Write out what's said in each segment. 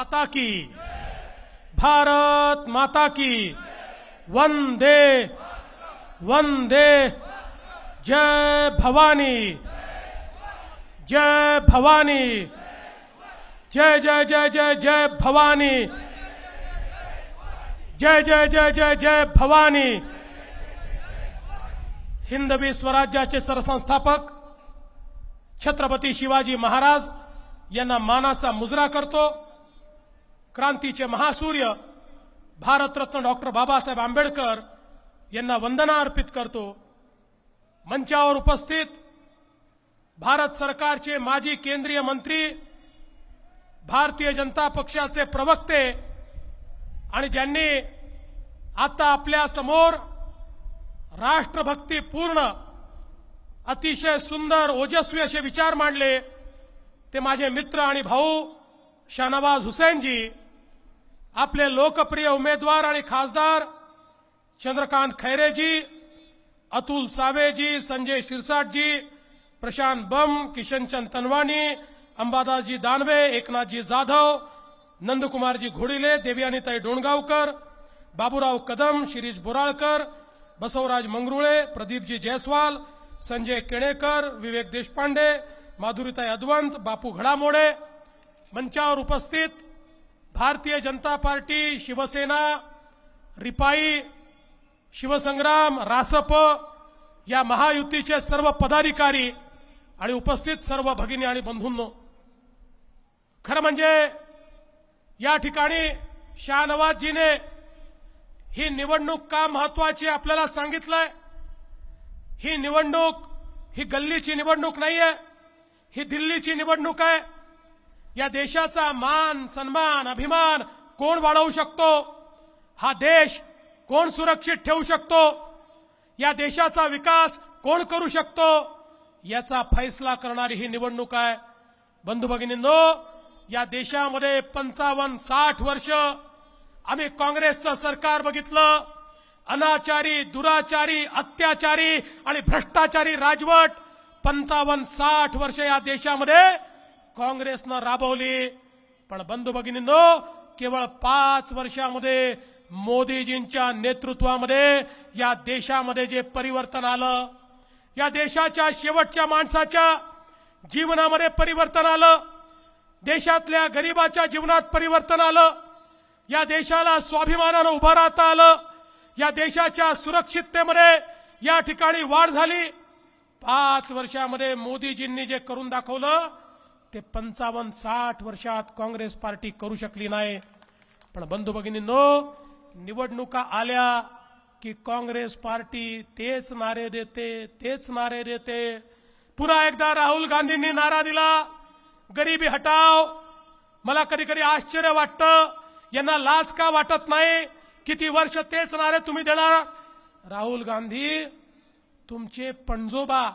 माता की। भारत माता की। वंदे। वंदे। जय भवानी। जय भवानी। जय जय जय जय जय भवानी। जय जय जय जय जय भवानी। हिंदवी स्वराज्याचे सरसंस्थापक छत्रपती शिवाजी महाराज यांना मानाचा मुजरा करतो. क्रांतीचे महासूर्य भारतरत्न डॉक्टर बाबासाहेब आंबेडकर यांना वंदना अर्पित करतो. मंचावर उपस्थित भारत सरकारचे माजी केंद्रीय मंत्री भारतीय जनता पक्षाचे प्रवक्ते आणि ज्यांनी आता आपल्यासमोर राष्ट्रभक्तीपूर्ण अतिशय सुंदर ओजस्वी असे विचार मांडले ते माझे मित्र आणि भाऊ शाहनवाज हुसेनजी आपले लोकप्रिय उमेदवार आणि खासदार चंद्रकांत खैरेजी अतुल सावेजी संजय शिरसाटजी प्रशांत बम किशनचंद तनवानी अंबादासजी दानवे एकनाथजी जाधव नंदकुमारजी घोडिले देवयानीताई डोणगावकर बाबूराव कदम शिरीष बोराळकर बसवराज मंगरुळे प्रदीपजी जयस्वाल संजय केणेकर विवेक देशपांडे माधुरीताई अद्वंत बापू घडामोडे मंचावर उपस्थित भारतीय जनता पार्टी शिवसेना रिपाई शिवसंग्राम रासप या महायुतीचे सर्व पदाधिकारी आणि उपस्थित सर्व भगिनी आणि बंधूंनो खरं म्हणजे या ठिकाणी शहानवाजजीने ही निवडणूक का महत्वाची आपल्याला सांगितलंय? ही निवडणूक ही गल्लीची निवडणूक नाहीये ही दिल्लीची निवडणूक आहे. या देशाचा मान सन्मान अभिमान कोण वाढवू शकतो? हा देश कोण सुरक्षित ठेवू शकतो? या देशाचा विकास कोण करू शकतो? याचा फैसला करणारी ही निवडणूक आहे. बंधू भगिनींनो या देशामध्ये पंचावन्न साठ वर्ष आम्ही काँग्रेसचं सरकार बघितलं. अनाचारी दुराचारी अत्याचारी आणि भ्रष्टाचारी राजवट पंचावन्न साठ वर्ष या देशामध्ये काँग्रेसनं राबवली. पण बंधू भगिनींनो केवळ पाच वर्षामध्ये मोदीजींच्या नेतृत्वामध्ये या देशामध्ये जे परिवर्तन आलं या देशाच्या शेवटच्या माणसाच्या जीवनामध्ये परिवर्तन आलं देशातल्या गरिबाच्या जीवनात परिवर्तन आलं या देशाला स्वाभिमानानं उभं राहता आलं या देशाच्या सुरक्षिततेमध्ये या ठिकाणी वाढ झाली. पाच वर्षामध्ये मोदीजींनी जे करून दाखवलं ते पंचावन्न साठ वर्षात काँग्रेस पार्टी करू शकली नाही. पण बंधू भगिनींनो निवडणुका आल्या की काँग्रेस पार्टी तेच नारे देते तेच नारे देते. पुन्हा एकदा राहुल गांधींनी नारा दिला. गरिबी हटाव. मला कधी कधी आश्चर्य वाटतं यांना लाज का वाटत नाही? किती वर्ष तेच नारे तुम्ही देणार? राहुल गांधी तुमचे पणजोबा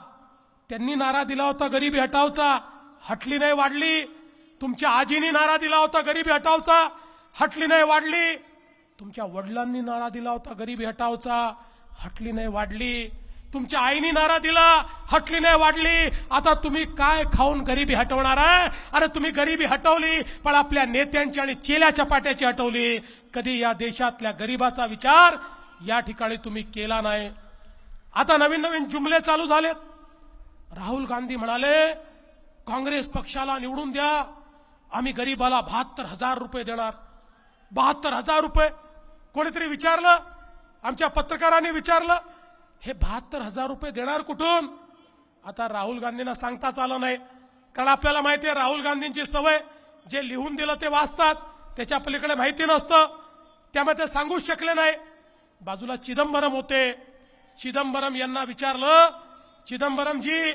त्यांनी नारा दिला होता गरिबी हटावचा. हटली नाही वाढली. तुमच्या आजीनी नारा दिला होता गरिबी हटावचा. हटली नाही वाढली. तुमच्या वडिलांनी नारा दिला होता गरिबी हटावचा. हटली नाही वाढली. तुमच्या आईनी नारा दिला. हटली नाही वाढली. आता तुम्ही काय खाऊन गरिबी हटवणार आहे अरे तुम्ही गरिबी हटवली पण आपल्या नेत्यांची आणि चेल्याच्या पाट्याची हटवली. कधी या देशातल्या गरिबाचा विचार या ठिकाणी तुम्ही केला नाही. आता नवीन नवीन जुमले चालू झालेत. राहुल गांधी म्हणाले काँग्रेस पक्षाला निवडून द्या. आम्ही गरीबाला बहात्तर हजार रुपये देणार. बहात्तर हजार रुपये. कोणीतरी विचारलं? आमच्या पत्रकारांनी विचारलं. हे बहात्तर हजार रुपये देणार कुठून? आता राहुल गांधींना सांगताच आलं नाही. कारण आपल्याला माहिती आहे राहुल गांधींची सवय जे लिहून दिलं ते वाचतात. त्याच्या पलीकडे माहिती नसतं. त्यामुळे ते सांगूच शकले नाही. बाजूला चिदंबरम होते. चिदंबरम यांना विचारलं चिदंबरमजी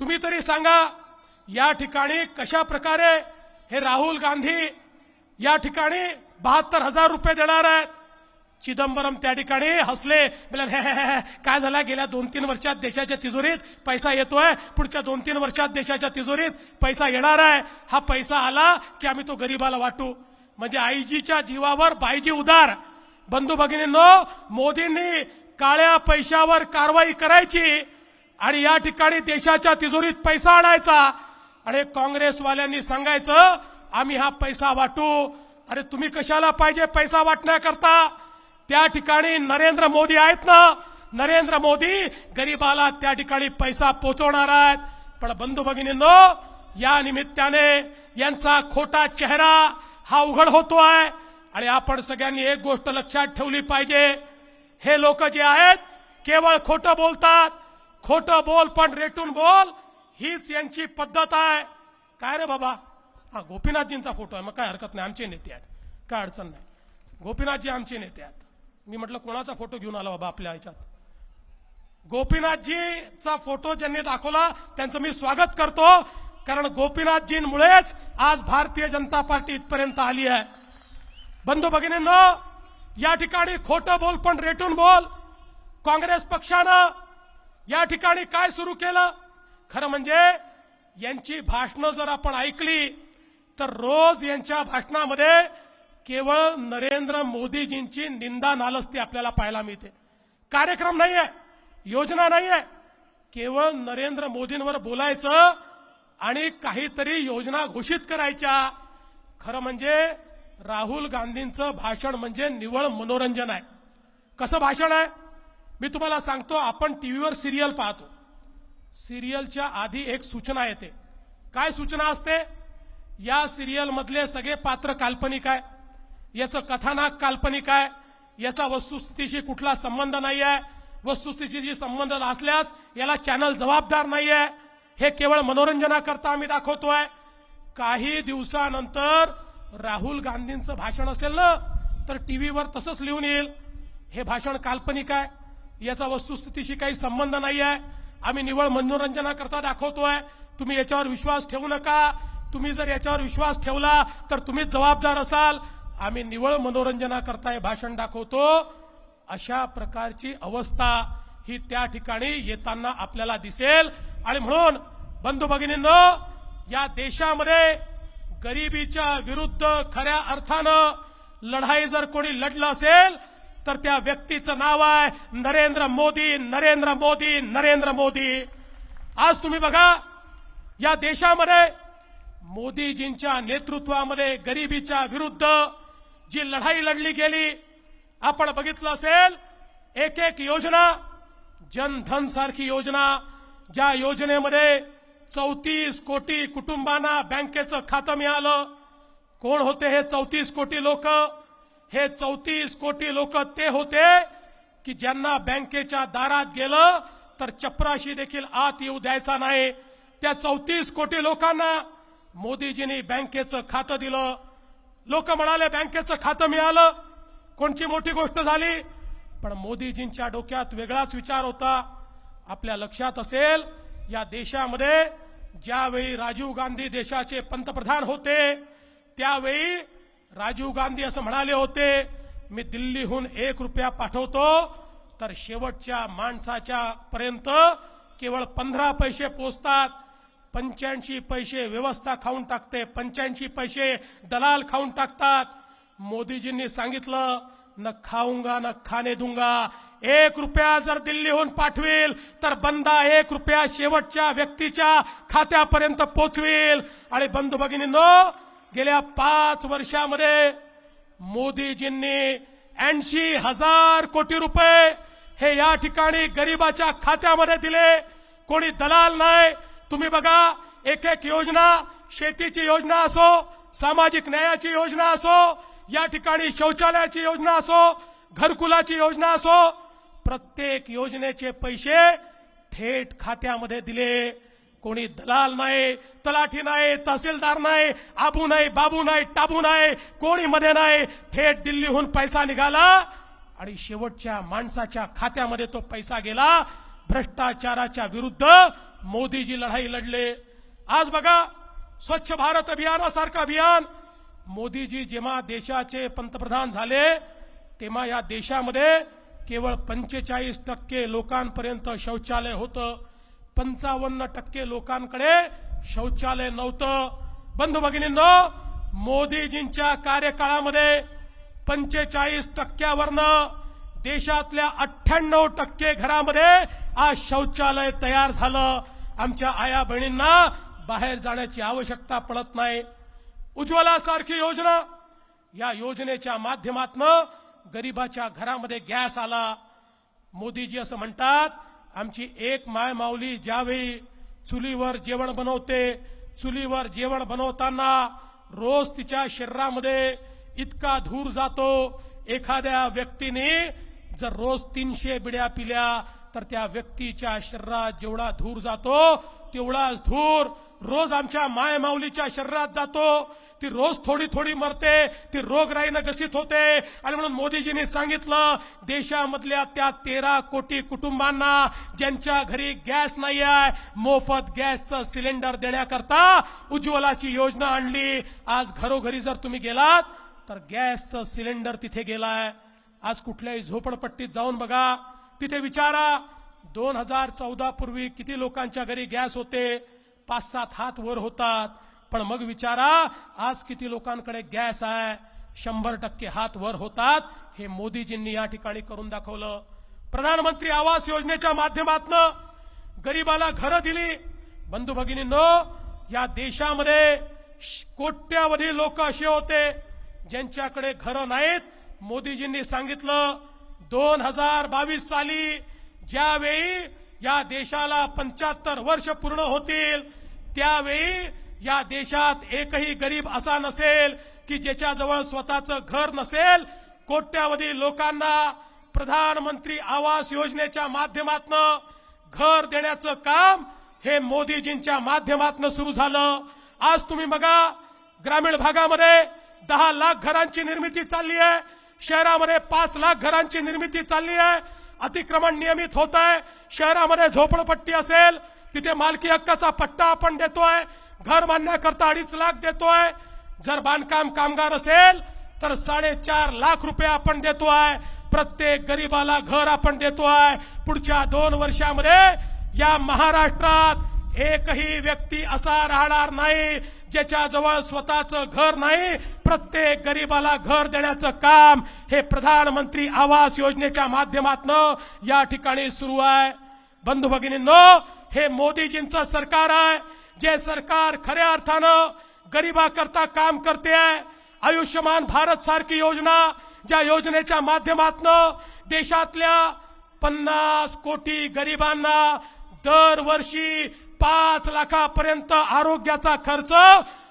तुम्ही तरी सांगा या ठिकाणी कशा प्रकारे हे राहुल गांधी या ठिकाणी बहात्तर हजार रुपये देणार आहेत? चिदंबरम त्या ठिकाणी हसले. हे, हे, हे, काय झालं? गेल्या दोन तीन वर्षात देशाच्या तिजोरीत पैसा येतोय. पुढच्या दोन तीन वर्षात देशाच्या तिजोरीत पैसा येणार आहे. हा पैसा आला की आम्ही तो गरीबाला वाटू. म्हणजे आईजीच्या जीवावर बाईजी उदार. बंधू भगिनींनो मोदींनी काळ्या पैशावर कारवाई करायची आणि या ठिकाणी देशाच्या तिजोरीत पैसा आणायचा. आणि काँग्रेसवाल्यांनी सांगायचं आम्ही हा पैसा वाटू. अरे तुम्ही कशाला पाहिजे पैसा वाटण्याकरता? त्या ठिकाणी नरेंद्र मोदी आहेत ना? नरेंद्र मोदी गरीबाला त्या ठिकाणी पैसा पोचवणार आहेत. पण बंधू भगिनींनो या निमित्ताने यांचा खोटा चेहरा हा उघड आहे. आणि आपण सगळ्यांनी एक गोष्ट लक्षात ठेवली पाहिजे. हे लोक जे आहेत केवळ खोटं बोलतात. खोटं बोल पण रेटून बोल हीच यांची पद्धत आहे. काय रे बाबा? हा गोपीनाथजींचा फोटो आहे. मग काय हरकत नाही. आमचे नेते आहेत. काय अडचण नाही. गोपीनाथजी आमचे नेते आहेत. मी म्हटलं कोणाचा फोटो घेऊन आला बाबा आपल्या ह्याच्यात? गोपीनाथजीचा फोटो ज्यांनी दाखवला त्यांचं मी स्वागत करतो. कारण गोपीनाथजींमुळेच आज भारतीय जनता पार्टी इथपर्यंत आली आहे. बंधू भगिनींनो या ठिकाणी खोटं बोल पण रेटून बोल. काँग्रेस पक्षानं या ठिकाणी काय सुरू केलं? खरं म्हणजे यांची भाषणं जर आपण ऐकली तर रोज यांच्या भाषणामध्ये केवळ नरेंद्र मोदीजींची निंदा नालस्ती आपल्याला पाहायला मिळते. कार्यक्रम नाही आहे योजना नाही आहे केवळ नरेंद्र मोदींवर बोलायचं आणि काहीतरी योजना घोषित करायच्या. खरं म्हणजे राहुल गांधींचं भाषण म्हणजे निवळ मनोरंजन आहे. कसं भाषण आहे? मी तुम्हाला सांगतो आपण टीव्हीवर सिरियल पाहतो. सिरियलच्या आधी एक सूचना येते. काय सूचना असते? या सिरियल मधले सगळे पात्र काल्पनिक आहे. याचं कथानक काल्पनिक आहे. याचा वस्तुस्थितीशी कुठला संबंध नाही आहे वस्तुस्थितीशी संबंध असल्यास याला चॅनल जबाबदार नाही आहे हे केवळ मनोरंजनाकरता आम्ही दाखवतोय. काही दिवसानंतर राहुल गांधींचं भाषण असेल ना तर टीव्हीवर तसंच लिहून येईल. हे भाषण काल्पनिक आहे. याचा वस्तुस्थितीशी काही संबंध नाही आहे आम्ही निवळ मनोरंजनाकरता दाखवतोय. तुम्ही याच्यावर विश्वास ठेवू नका. तुम्ही जर याच्यावर विश्वास ठेवला तर तुम्हीच जबाबदार असाल. आम्ही निवळ मनोरंजनाकरता हे भाषण दाखवतो. अशा प्रकारची अवस्था ही त्या ठिकाणी येताना आपल्याला दिसेल. आणि म्हणून बंधू भगिनींनो या देशामध्ये गरिबीच्या विरुद्ध खऱ्या अर्थानं लढाई जर कोणी लढलं असेल तर त्या व्यक्तीचं नाव आहे नरेंद्र मोदी नरेंद्र मोदी नरेंद्र मोदी. आज तुम्ही बघा या देशामध्ये मोदीजींच्या नेतृत्वामध्ये गरिबीच्या विरुद्ध जी लढाई लढली गेली आपण बघितलं असेल एक एक योजना जनधन सारखी योजना ज्या योजनेमध्ये चौतीस कोटी कुटुंबांना बँकेचं खातं मिळालं. कोण होते हे चौतीस कोटी लोक? हे चौतीस कोटी लोक ते होते की ज्यांना बँकेच्या दारात गेलं तर चपराशी देखील आत येऊ द्यायचा नाही. त्या चौतीस कोटी लोकांना मोदीजींनी बँकेचं खातं दिलं. लोक म्हणाले बँकेचं खातं मिळालं. कोणची मोठी गोष्ट झाली? पण मोदीजींच्या डोक्यात वेगळाच विचार होता. आपल्या लक्षात असेल या देशामध्ये ज्यावेळी राजीव गांधी देशाचे पंतप्रधान होते त्यावेळी राजीव गांधी असं म्हणाले होते मी दिल्लीहून एक रुपया पाठवतो तर शेवटच्या माणसाच्या पर्यंत केवळ पंधरा पैसे पोचतात. पंच्याऐंशी पैसे व्यवस्था खाऊन टाकते पंच्याऐंशी पैसे दलाल खाऊन टाकतात. मोदीजींनी सांगितलं न खाऊंगा न खाणे दूंगा. एक रुपया जर दिल्लीहून पाठवेल तर बंदा एक रुपया शेवटच्या व्यक्तीच्या खात्यापर्यंत पोचवेल. आणि बंधू भगिनींनो गेल्या पाच वर्षामध्ये मोदीजींनी ऐंशी हजार कोटी रुपये हे या ठिकाणी गरिबाच्या खात्यामध्ये दिले. कोणी दलाल नाही. तुम्ही बघा एक एक योजना शेतीची योजना असो सामाजिक न्यायाची योजना असो या ठिकाणी शौचालयाची योजना असो घरकुलाची योजना असो प्रत्येक योजनेचे पैसे थेट खात्यामध्ये दिले. कोणी दलाल नाही तलाठी नाही तहसीलदार नाही आबू नाही बाबू नाही टाबू नाही कोणी मध्ये नाही. थेट दिल्लीहून पैसा निघाला आणि शेवटच्या माणसाच्या खात्यामध्ये तो पैसा गेला. भ्रष्टाचाराच्या विरुद्ध मोदीजी लढाई लढले. आज बघा स्वच्छ भारत अभियानासारखं अभियान. मोदीजी जेव्हा देशाचे पंतप्रधान झाले तेव्हा या देशामध्ये केवळ पंचेचाळीस टक्के लोकांपर्यंत शौचालय होतं. पंचावन्न टक्के लोकांकडे शौचालय नव्हतं. बंधू भगिनींनो मोदीजींच्या कार्यकाळामध्ये पंचेचाळीस टक्क्यावरनं देशातल्या अठ्ठ्याण्णव टक्के घरामध्ये आज शौचालय तयार झालं. आमच्या आया बहिणींना बाहेर जाण्याची आवश्यकता पडत नाही. उज्ज्वला सारखी योजना. या योजनेच्या माध्यमातनं गरिबाच्या घरामध्ये गॅस आला. मोदीजी असं म्हणतात आमची एक माय माऊली ज्यावेळी चुलीवर जेवण बनवते चुलीवर जेवण बनवताना रोज तिच्या शरीरामध्ये इतका धूर जातो एखाद्या व्यक्तीने जर रोज तीनशे बिड्या पिल्या तर त्या व्यक्तीच्या शरीरात जेवढा धूर जातो तेवढाच धूर रोज आमच्या माय माऊलीच्या शरीरात जातो. ती रोज थोडी थोडी मरते ती रोगराईनं ग्रसित होते. आणि म्हणून मोदीजींनी सांगितलं देशामधल्या त्या तेरा कोटी कुटुंबांना ज्यांच्या घरी गॅस नाही आहे मोफत गॅसचं सिलेंडर देण्याकरता उज्ज्वलाची योजना आणली. आज घरोघरी जर तुम्ही गेलात तर गॅसचं सिलेंडर तिथे गेलाय. आज कुठल्याही झोपडपट्टीत जाऊन बघा. तिथे विचारा दोन हजार चौदा पूर्वी किती लोकांच्या घरी गॅस होते? पाच सात हात वर होतात. पण मग विचारा आज किती लोकांकडे गॅस आहे? शंभर टक्के हात वर होतात. हे मोदीजींनी या ठिकाणी करून दाखवलं. प्रधानमंत्री आवास योजनेच्या माध्यमातनं गरीबाला घरं दिली. बंधू भगिनींनो या देशामध्ये कोट्यावधी लोक असे होते ज्यांच्याकडे घरं नाहीत. मोदीजींनी सांगितलं दोन हजार बावीस साली ज्यावेळी या देशाला पंच्याहत्तर वर्ष पूर्ण होतील त्यावेळी या देशात एकही गरीब असा नसेल की ज्याच्याजवळ स्वतःचं घर नसेल कोट्यावधी लोकांना प्रधानमंत्री आवास योजनेच्या माध्यमातनं घर देण्याचं काम हे मोदीजींच्या माध्यमातनं सुरू झालं. आज तुम्ही बघा ग्रामीण भागामध्ये दहा लाख घरांची निर्मिती चालली आहे शहरामध्ये पाच लाख घरांची निर्मिती चालली आहे अतिक्रमण नियमित होत आहे. शहरामध्ये झोपडपट्टी असेल तिथे मालकी हक्काचा पट्टा आपण देतोय. घर बांधण्याकरता अडीच लाख देतोय. जर बांधकाम कामगार असेल तर साडेचार लाख रुपये आपण देतोय. प्रत्येक गरीबाला घर आपण देतोय. पुढच्या दोन वर्षामध्ये या महाराष्ट्रात एकही व्यक्ती असा राहणार नाही. ज्याच्याजवळ स्वतःचं घर नाही प्रत्येक गरीबाला घर देण्याचं काम हे प्रधानमंत्री आवास योजनेच्या माध्यमातनं या ठिकाणी सुरू आहे. बंधू भगिनींनो हे मोदीजींचं सरकार आहे जे सरकार खऱ्या अर्थानं गरीबाकरता काम करते आहे. आयुष्यमान भारत सारखी योजना ज्या योजनेच्या माध्यमातनं देशातल्या पन्नास कोटी गरिबांना दरवर्षी पाच लाखापर्यंत आरोग्याचा खर्च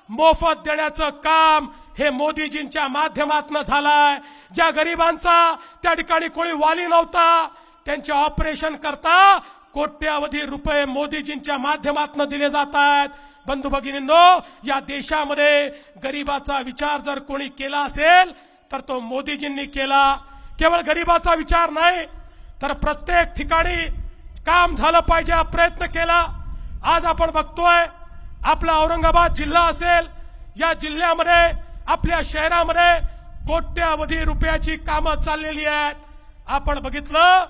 मोफत देण्याचं काम हे मोदीजींच्या माध्यमातनं झालंय. ज्या गरिबांचा त्या ठिकाणी कोणी वाली नव्हता त्यांचे ऑपरेशन करता कोट्यावधी रुपये मोदीजींच्या माध्यमातून दिले जात आहेत. बंधू भगिनींनो या देशामध्ये गरिबाचा विचार जर कोणी केला असेल तर तो मोदीजींनी केला. केवळ गरिबाचा विचार नाही तर प्रत्येक ठिकाणी काम झालं पाहिजे प्रयत्न केला. आज आपण बघतोय आपला औरंगाबाद जिल्हा असेल या जिल्ह्यामध्ये आपल्या शहरामध्ये कोट्यावधी रुपयाची कामं चाललेली आहेत. आपण बघितलं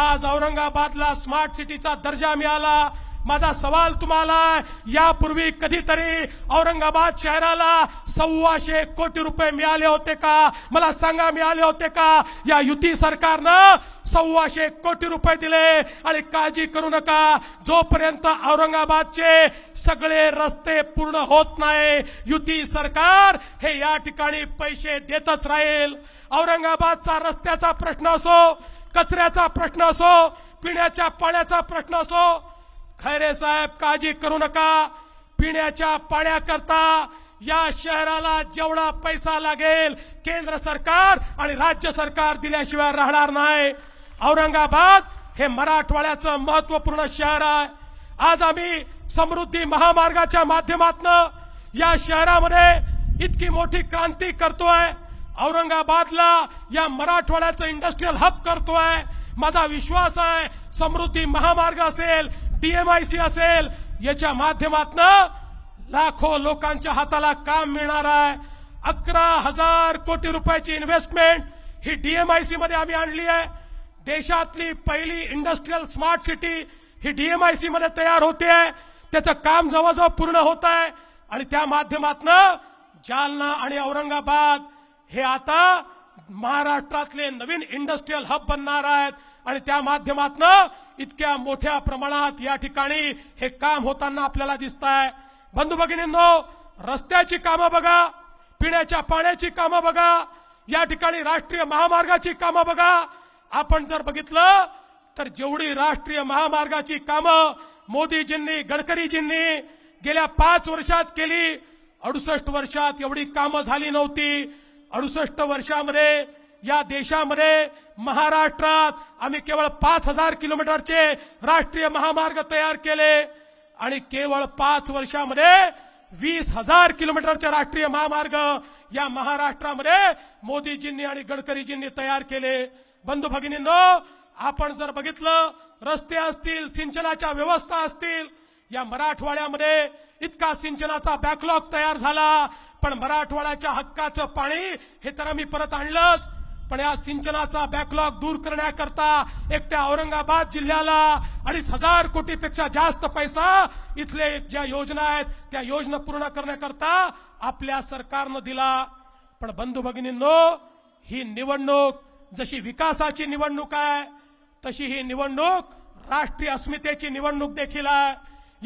आज औरंगाबादला स्मार्ट सिटीचा दर्जा मिळाला. माझा सवाल तुम्हाला यापूर्वी कधीतरी औरंगाबाद शहराला सव्वाशे कोटी रुपये मिळाले होते का? मला सांगा मिळाले होते का? या युती सरकारनं सव्वाशे कोटी रुपये दिले. आणि काळजी करू नका. जोपर्यंत औरंगाबादचे सगळे रस्ते पूर्ण होत नाही युती सरकार हे या ठिकाणी पैसे देतच राहील. औरंगाबादचा रस्त्याचा प्रश्न असो कचऱ्याचा प्रश्न असो पिण्याच्या पाण्याचा प्रश्न असो खैरे साहेब काळजी करू नका. पिण्याच्या पाण्याकरता या शहराला जेवढा पैसा लागेल केंद्र सरकार आणि राज्य सरकार दिल्याशिवाय राहणार नाही. औरंगाबाद हे मराठवाड्याचं महत्त्वपूर्ण शहर आहे. आज आम्ही समृद्धी महामार्गाच्या माध्यमातून या शहरामध्ये इतकी मोठी क्रांती करतोय. औरंगाबादला या मराठवाड्याचं इंडस्ट्रीयल हब करतोय. माझा विश्वास आहे समृद्धी महामार्ग असेल टीएमआयसी असेल याच्या माध्यमातून लाखो लोकांच्या हाताला काम मिळणार आहे. अकरा हजार कोटी रुपयाची इन्व्हेस्टमेंट ही डीएमआयसी मध्ये आम्ही आणली आहे. देशातली पहिली इंडस्ट्रीयल स्मार्ट सिटी ही डीएमआयसी मध्ये तयार होते आहे. त्याचं काम जवळजवळ पूर्ण होत आहे. आणि त्या माध्यमातनं जालना आणि औरंगाबाद हे आता महाराष्ट्रातले नवीन इंडस्ट्रीयल हब बनणार आहेत. आणि त्या माध्यमातनं इतक्या मोठ्या प्रमाणात या ठिकाणी हे काम होताना आपल्याला दिसत आहे बंधू भगिनींनो रस्त्याची कामं बघा पिण्याच्या पाण्याची कामं बघा या ठिकाणी राष्ट्रीय महामार्गाची कामं बघा. आपण जर बघितलं तर जेवढी राष्ट्रीय महामार्गाची कामं मोदीजींनी गडकरीजींनी गेल्या पाच वर्षात केली अडुसष्ट वर्षात एवढी कामं झाली नव्हती. अडुसष्ट वर्षामध्ये या देशामध्ये महाराष्ट्रात आम्ही केवळ पाच हजार किलोमीटरचे राष्ट्रीय महामार्ग तयार केले आणि केवळ पाच वर्षामध्ये वीस हजार किलोमीटरचे राष्ट्रीय महामार्ग या महाराष्ट्रामध्ये मोदीजींनी आणि गडकरीजींनी तयार केले. बंधू भगिनींनो आपण जर बघितलं रस्ते असतील सिंचनाच्या व्यवस्था असतील या मराठवाड्यामध्ये इतका सिंचनाचा बॅकलॉग तयार झाला पण मराठवाड्याच्या हक्काचं पाणी हे तर आम्ही परत आणलंच. पण या सिंचनाचा बॅकलॉग दूर करण्याकरता एकट्या औरंगाबाद जिल्ह्याला अडीच हजार कोटीपेक्षा जास्त पैसा इथले ज्या योजना आहेत त्या योजना पूर्ण करण्याकरता आपल्या सरकारनं दिला. पण बंधू भगिनींनो ही निवडणूक जशी विकासाची निवडणूक आहे तशी ही निवडणूक राष्ट्रीय अस्मितेची निवडणूक देखील आहे.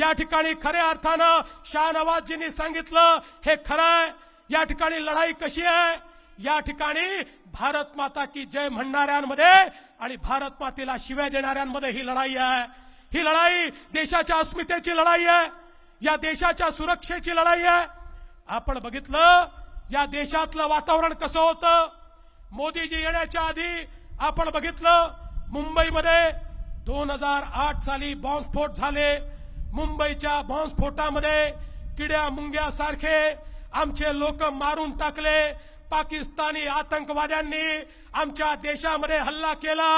या ठिकाणी खऱ्या अर्थानं शहानवाजजींनी सांगितलं हे खरं आहे. या ठिकाणी लढाई कशी आहे? या ठिकाणी भारत माता की जय म्हणणाऱ्यांमध्ये आणि भारत मातेला शिव्या देणाऱ्यांमध्ये ही लढाई आहे. ही लढाई देशाच्या अस्मितेची लढाई आहे. या देशाच्या सुरक्षेची लढाई आहे. आपण बघितलं या देशातलं वातावरण कसं होतं? मोदीजी येण्याच्या आधी आपण बघितलं मुंबईमध्ये दोन हजार आठ साली बॉम्बस्फोट झाले. मुंबईच्या बॉम्बस्फोटामध्ये किड्या मुंग्यासारखे आमचे लोक मारून टाकले. पाकिस्तानी आतंकवाद्यांनी आमच्या देशामध्ये हल्ला केला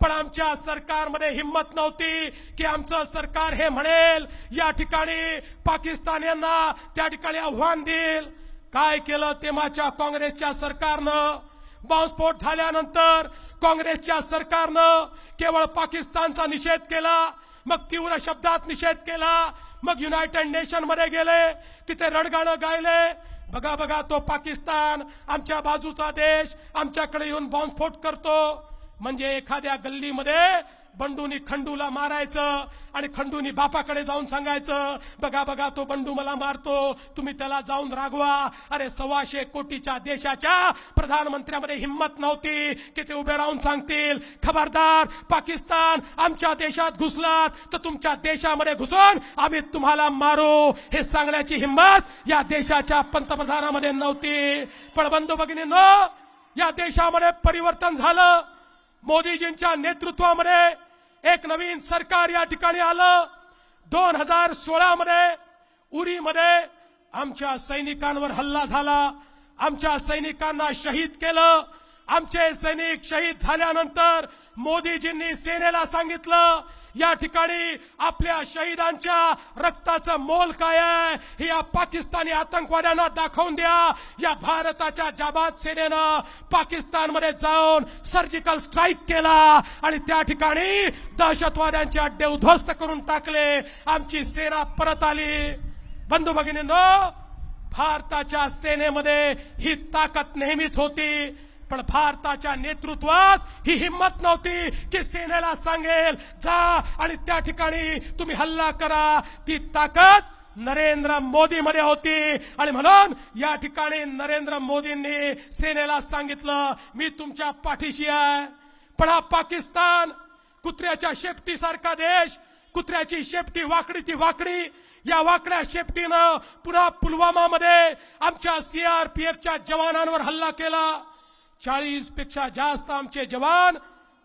पण आमच्या सरकारमध्ये हिंमत नव्हती की आमचं सरकार हे म्हणेल या ठिकाणी पाकिस्तान्यांना त्या ठिकाणी आव्हान देईल. काय केलं तेव्हाच्या काँग्रेसच्या सरकारनं? बॉम्बस्फोट झाल्यानंतर काँग्रेसच्या सरकारनं केवळ पाकिस्तानचा निषेध केला मग तीव्र शब्दात निषेध केला मग युनायटेड नेशनमध्ये गेले तिथे रणगाणं गायले बघा बघा तो पाकिस्तान आमच्या बाजूचा देश आमच्याकडे येऊन बॉम्बस्फोट करतो. म्हणजे एखाद्या गल्लीमध्ये बंडूनी खंडूला मारायचं आणि खंडूनी बापाकडे जाऊन सांगायचं बघा बघा तो बंडू मला मारतो तुम्ही त्याला जाऊन रागवा. अरे सव्वाशे कोटीच्या देशाच्या प्रधानमंत्र्यामध्ये हिंमत नव्हती की ते उभे राहून सांगतील खबरदार पाकिस्तान आमच्या देशात घुसलात तर तुमच्या देशामध्ये घुसून आम्ही तुम्हाला मारू. हे सांगण्याची हिंमत या देशाच्या पंतप्रधानामध्ये नव्हती. पण बंधू भगिनींनो या देशामध्ये परिवर्तन झालं. मोदीजींच्या नेतृत्वामध्ये एक नवीन सरकार या ठिकाणी आलं. दोन हजार सोळा मध्ये उरीमध्ये आमच्या सैनिकांवर हल्ला झाला. आमच्या सैनिकांना शहीद केलं. आमचे सैनिक शहीद झाल्यानंतर मोदीजींनी सेनेला सांगितलं या ठिकाणी आपल्या शहीदांच्या रक्ताचं मोल काय आहे हे या पाकिस्तानी आतंकवाद्यांना दाखवून द्या. या भारताच्या जाबाद सेनेनं पाकिस्तानमध्ये जाऊन सर्जिकल स्ट्राईक केला आणि त्या ठिकाणी दहशतवाद्यांचे अड्डे उद्ध्वस्त करून टाकले. आमची सेना परत आली. बंधू भगिनींनो भारताच्या सेनेमध्ये ही ताकद नेहमीच होती. पण भारताच्या नेतृत्वात ही हिंमत नव्हती की सेनेला सांगेल जा आणि त्या ठिकाणी तुम्ही हल्ला करा. ती ताकद नरेंद्र मोदी मध्ये होती. आणि म्हणून या ठिकाणी नरेंद्र मोदींनी सेनेला सांगितलं मी तुमच्या पाठीशी आहे. पण हा पाकिस्तान कुत्र्याच्या शेपटीसारखा देश कुत्र्याची शेपटी वाकडी ती वाकडी. या वाकड्या शेपटीनं पुन्हा पुलवामामध्ये आमच्या सीआरपीएफच्या जवानांवर हल्ला केला. चाळीसपेक्षा जास्त आमचे जवान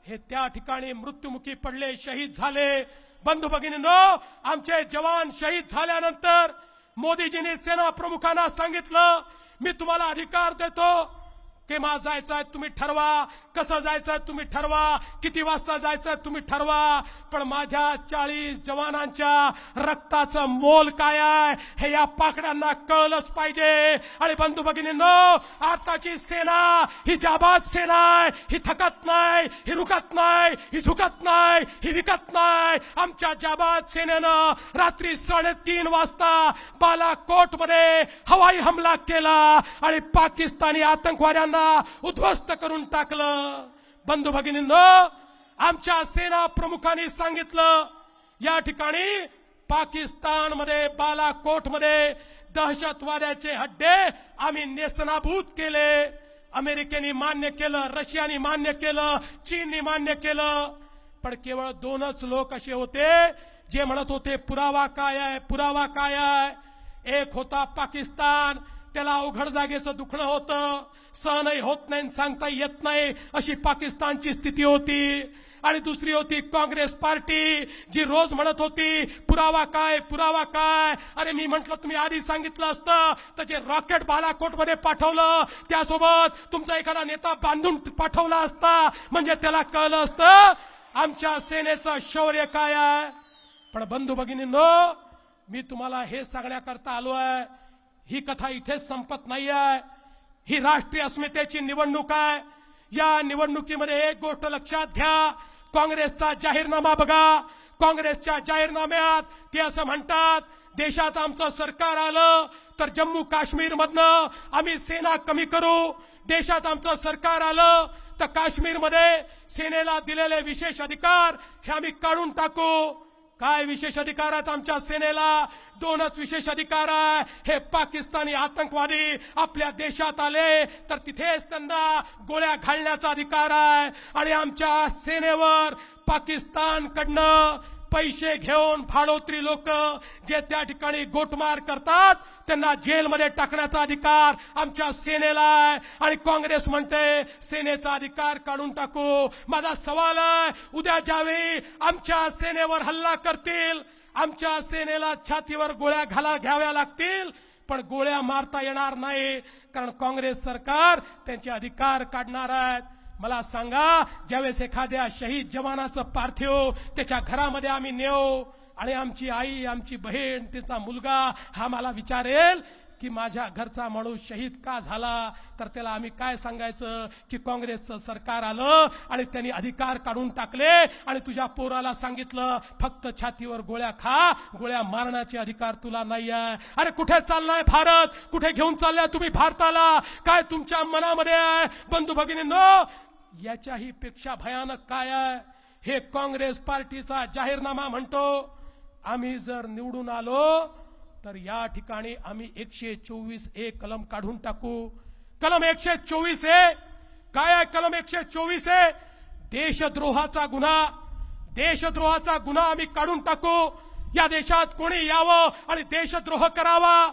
हे त्या ठिकाणी मृत्युमुखी पडले शहीद झाले. बंधू भगिनीनो आमचे जवान शहीद झाल्यानंतर मोदीजींनी सेना प्रमुखांना सांगितलं मी तुम्हाला अधिकार देतो केव्हा जायचंय तुम्ही ठरवा. कसं जायचं तुम्ही ठरवा. किती वाजता जायचं तुम्ही ठरवा. पण माझ्या चाळीस जवानांच्या रक्ताचं मोल काय आहे हे या पाकड्यांना कळलंच पाहिजे. आणि बंधू भगिनींनो आताची सेना ही जाबाद सेना आहे. ही थकत नाही ही रुकत नाही ही झुकत नाही ही विकत नाही. आमच्या जाबाद सेनेनं रात्री साडेतीन वाजता बालाकोटमध्ये हवाई हमला केला. आणि पाकिस्तानी आतंकवाद्यांना उद्ध्वस्त करून टाकलं. बंधू भगिनींनो आमच्या सेना प्रमुखांनी सांगितलं या ठिकाणी पाकिस्तानमध्ये बालाकोटमध्ये दहशतवाद्याचे हड्डे आम्ही नेस्तनाभूत केले. अमेरिकेने मान्य केलं रशियाने मान्य केलं चीनने मान्य केलं. पण केवळ दोनच लोक असे होते जे म्हणत होते पुरावा काय आहे पुरावा काय आहे? एक होता पाकिस्तान त्याला अवघड जागेचं दुखणं होतं. सहनही होत नाही सांगता येत नाही अशी पाकिस्तानची स्थिती होती. आणि दुसरी होती काँग्रेस पार्टी जी रोज म्हणत होती पुरावा काय पुरावा काय? अरे मी म्हंटल तुम्ही आधी सांगितलं असतं तर जे रॉकेट बालाकोटमध्ये पाठवलं त्यासोबत तुमचा एखादा नेता बांधून पाठवला असता म्हणजे त्याला कळलं असतं आमच्या सेनेचं शौर्य काय आहे? पण बंधू भगिनींनो मी तुम्हाला हे सांगण्याकरता आलो आहे. ही कथा इथेच संपत नाही आहे ही राष्ट्रीय अस्मितेची निवडणूक आहे. या निवडणुकीमध्ये एक गोष्ट लक्षात घ्या. काँग्रेसचा जाहीरनामा बघा. काँग्रेसच्या जाहीरनाम्यात ते असं म्हणतात देशात आमचं सरकार आलं तर जम्मू काश्मीर मधनं आम्ही सेना कमी करू. देशात आमचं सरकार आलं तर काश्मीरमध्ये सेनेला दिलेले विशेष अधिकार हे आम्ही काढून टाकू. काय विशेष अधिकार आहेत आमच्या सेनेला? दोनच विशेष अधिकार आहे. हे पाकिस्तानी आतंकवादी आपल्या देशात आले तर तिथेच त्यांना गोळ्या घालण्याचा अधिकार आहे. आणि आमच्या सेनेवर पाकिस्तानकडनं पैसे घेऊन फाळोत्री लोक जे त्या ठिकाणी गोटमार करतात त्यांना जेलमध्ये टाकण्याचा अधिकार आमच्या सेनेला आहे. आणि काँग्रेस म्हणते सेनेचा अधिकार काढून टाकू. माझा सवाल आहे उद्या ज्यावेळी आमच्या सेनेवर हल्ला करतील आमच्या सेनेला छातीवर गोळ्या घाला घ्याव्या लागतील पण गोळ्या मारता येणार नाही कारण काँग्रेस सरकार त्यांचे अधिकार काढणार आहेत. मला सांगा ज्यावेळेस एखाद्या शहीद जवानाचं पार्थिव त्याच्या घरामध्ये आम्ही नेऊ आणि आमची आई आमची बहीण तिचा मुलगा हा मला विचारेल की माझ्या घरचा माणूस शहीद का झाला? तर त्याला आम्ही काय सांगायचं? की काँग्रेसचं सरकार आलं आणि त्यांनी अधिकार काढून टाकले आणि तुझ्या पोराला सांगितलं फक्त छातीवर गोळ्या खा गोळ्या मारण्याचे अधिकार तुला नाही आहे अरे कुठे चाललाय भारत? कुठे घेऊन चाललाय तुम्ही भारताला? काय तुमच्या मनामध्ये आहे? बंधू भगिनींनो याच्याही पेक्षा भयानक काय आहे? हे काँग्रेस पार्टीचा जाहीरनामा म्हणतो आम्ही जर निवडून आलो तर या ठिकाणी आम्ही एकशे चोवीस ए कलम काढून टाकू. कलम एकशे चोवीस ए. काय आहे कलम एकशे चोवीस ए? देशद्रोहाचा गुन्हा. देशद्रोहाचा गुन्हा आम्ही काढून टाकू. या देशात कोणी यावं आणि देशद्रोह करावा?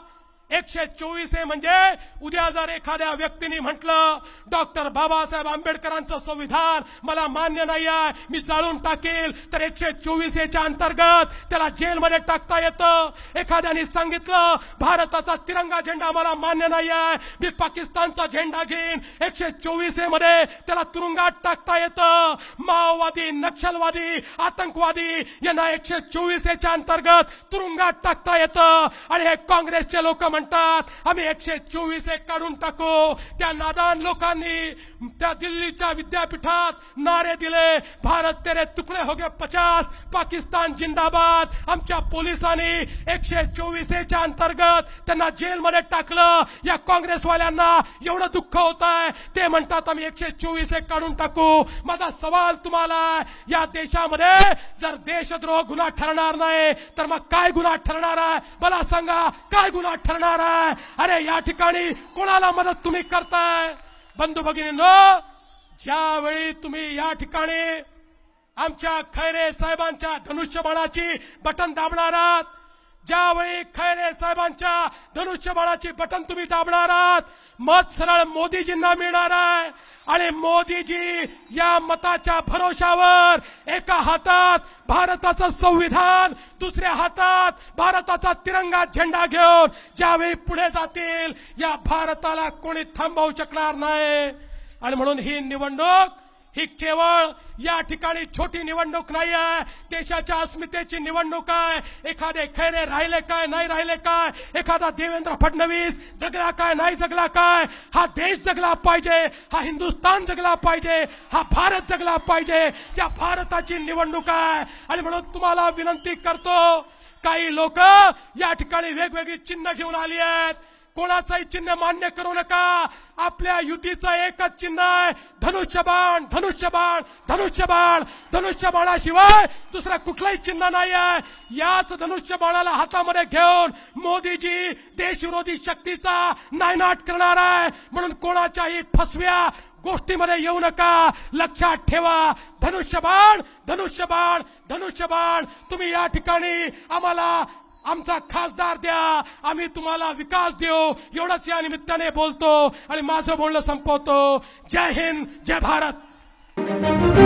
एकशे चोवीस हे म्हणजे उद्या जर एखाद्या व्यक्तीने म्हटलं डॉक्टर बाबासाहेब आंबेडकरांचं संविधान मला मान्य नाही आहे मी जाळून टाकेल तर एकशे चोवीस याच्या अंतर्गत त्याला जेलमध्ये टाकता येतं. एखाद्याने सांगितलं भारताचा तिरंगा झेंडा मला मान्य नाही आहे मी पाकिस्तानचा झेंडा घेईन एकशे चोवीसमध्ये त्याला तुरुंगात टाकता येतं. माओवादी नक्षलवादी आतंकवादी यांना एकशे चोवीस याच्या अंतर्गत तुरुंगात टाकता येतं. आणि हे काँग्रेसचे लोक म्हणतात आम्ही एकशे चोवीस एक काढून टाकू. त्या नादान लोकांनी त्या दिल्लीच्या विद्यापीठात नारे दिले. भारत तेरे तुकडे हो पचास पाकिस्तान जिंदाबाद. आमच्या पोलिसांनी एकशे चोवीसच्या अंतर्गत त्यांना जेलमध्ये टाकलं. या काँग्रेसवाल्यांना एवढं दुःख होत आहे. ते म्हणतात आम्ही एकशे चोवीस एक काढून टाकू. माझा सवाल तुम्हाला या देशामध्ये जर देशद्रोह गुन्हा ठरणार नाही तर मग काय गुन्हा ठरणार आहे? मला सांगा काय गुन्हा ठरणार आहे अरे या ठिकाणी कोणाला मदत तुम्ही करताय? बंधू भगिनींनो ज्यावेळी तुम्ही या ठिकाणी आमच्या खैरे साहेबांच्या धनुष्यबाणाची बटन दाबणार आहात ज्यावेळी खैरे साहेबांच्या धनुष्यबाणाची बटन तुम्ही दाबणार आहात मत सरळ मोदीजींना मिळणार आहे. आणि मोदीजी या मताच्या भरोशावर एका हातात भारताचं संविधान दुसऱ्या हातात भारताचा तिरंगा झेंडा घेऊन ज्यावेळी पुढे जातील या भारताला कोणी थांबवू शकणार नाही. आणि म्हणून ही निवडणूक ही केवळ या ठिकाणी छोटी निवडणूक नाही आहे देशाच्या अस्मितेची निवडणूक आहे. एखादे खैरे राहिले काय नाही राहिले काय? एखादा देवेंद्र फडणवीस जगला काय नाही जगला काय? हा देश जगला पाहिजे हा हिंदुस्थान जगला पाहिजे हा भारत जगला पाहिजे. या भारताची निवडणूक आहे. आणि म्हणून तुम्हाला विनंती करतो काही लोक या ठिकाणी वेगवेगळी चिन्ह घेऊन आली आहेत. कोणाचंही चिन्ह मान्य करू नका. आपल्या युतीचं एकच चिन्ह आहे धनुष्यबाण धनुष्यबाण धनुष्यबाण. धनुष्यबाणाशिवाय दुसरा कुठलाही चिन्ह नाही आहे. याच धनुष्यबाणाला हातामध्ये घेऊन मोदीजी देशविरोधी शक्तीचा नायनाट करणार आहे. म्हणून कोणाच्याही फसव्या गोष्टीमध्ये येऊ नका. लक्षात ठेवा. धनुष्यबाण धनुष्यबाण धनुष्यबाण. तुम्ही या ठिकाणी आम्हाला आमचा खासदार द्या आम्ही तुम्हाला विकास देऊ एवढंच या निमित्ताने बोलतो आणि माझं बोलणं संपवतो. जय हिंद जय भारत.